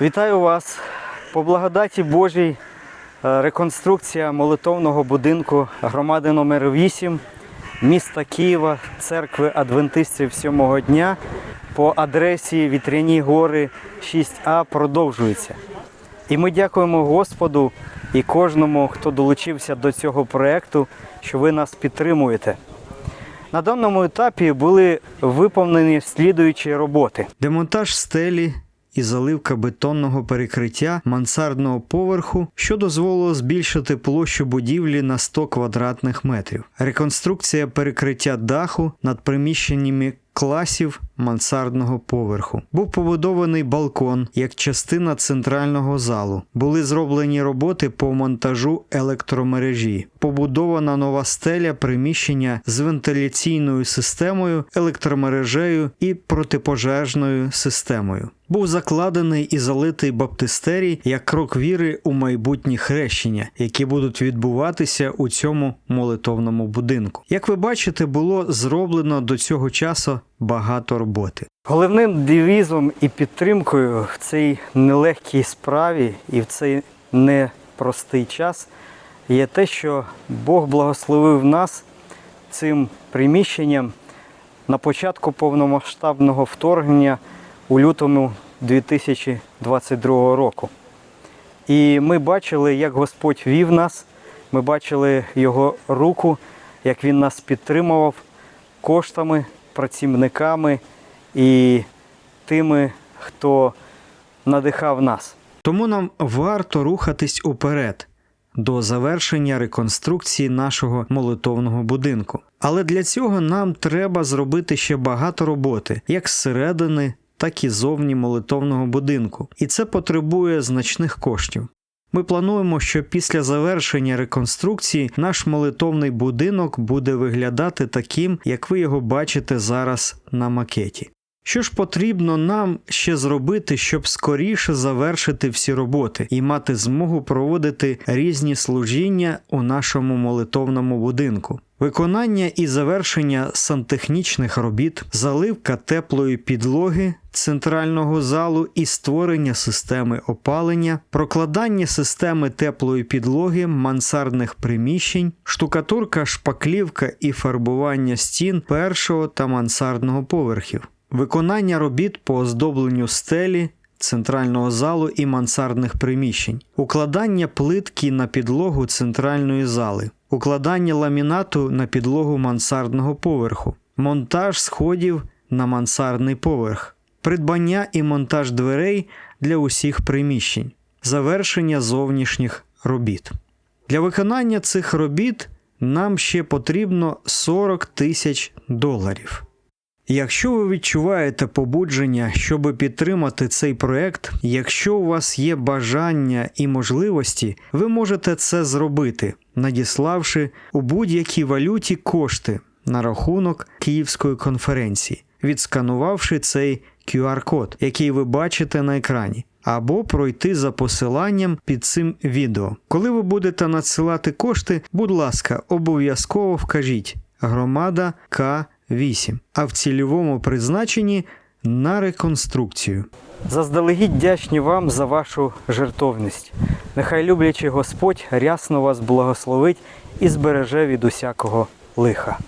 Вітаю вас! По благодаті Божій е, реконструкція молитовного будинку громади номер 8 міста Києва, церкви Адвентистів сьомого дня по адресі Вітряні гори 6А продовжується. І ми дякуємо Господу і кожному, хто долучився до цього проєкту, що ви нас підтримуєте. На даному етапі були виповнені слідуючі роботи: демонтаж стелі і заливка бетонного перекриття мансардного поверху, що дозволило збільшити площу будівлі на 100 квадратних метрів, реконструкція перекриття даху над приміщеннями класів мансардного поверху. Був побудований балкон як частина центрального залу. Були зроблені роботи по монтажу електромережі. Побудована нова стеля приміщення з вентиляційною системою, електромережею і протипожежною системою. Був закладений і залитий баптистерій як крок віри у майбутні хрещення, які будуть відбуватися у цьому молитовному будинку. Як ви бачите, було зроблено до цього часу багато роботи. Головним девізом і підтримкою в цій нелегкій справі і в цей непростий час є те, що Бог благословив нас цим приміщенням на початку повномасштабного вторгнення у лютому 2022 року. І ми бачили, як Господь вів нас, ми бачили Його руку, як Він нас підтримував коштами, працівниками і тими, хто надихав нас. Тому нам варто рухатись уперед до завершення реконструкції нашого молитовного будинку. Але для цього нам треба зробити ще багато роботи, як зсередини, так і зовні молитовного будинку. І це потребує значних коштів. Ми плануємо, що після завершення реконструкції наш молитовний будинок буде виглядати таким, як ви його бачите зараз на макеті. Що ж потрібно нам ще зробити, щоб скоріше завершити всі роботи і мати змогу проводити різні служіння у нашому молитовному будинку? Виконання і завершення сантехнічних робіт, заливка теплої підлоги центрального залу і створення системи опалення, прокладання системи теплої підлоги мансардних приміщень, штукатурка, шпаклівка і фарбування стін першого та мансардного поверхів. Виконання робіт по оздобленню стелі, центрального залу і мансардних приміщень, укладання плитки на підлогу центральної зали, укладання ламінату на підлогу мансардного поверху, монтаж сходів на мансардний поверх, придбання і монтаж дверей для усіх приміщень, завершення зовнішніх робіт. Для виконання цих робіт нам ще потрібно 40 тисяч доларів. Якщо ви відчуваєте побудження, щоб підтримати цей проект, якщо у вас є бажання і можливості, ви можете це зробити, надіславши у будь-якій валюті кошти на рахунок Київської конференції, відсканувавши цей QR-код, який ви бачите на екрані. Або пройти за посиланням під цим відео. Коли ви будете надсилати кошти, будь ласка, обов'язково вкажіть громада К 8, а в цільовому призначенні на реконструкцію. Заздалегідь вдячні вам за вашу жертовність. Нехай люблячий Господь рясно вас благословить і збереже від усякого лиха.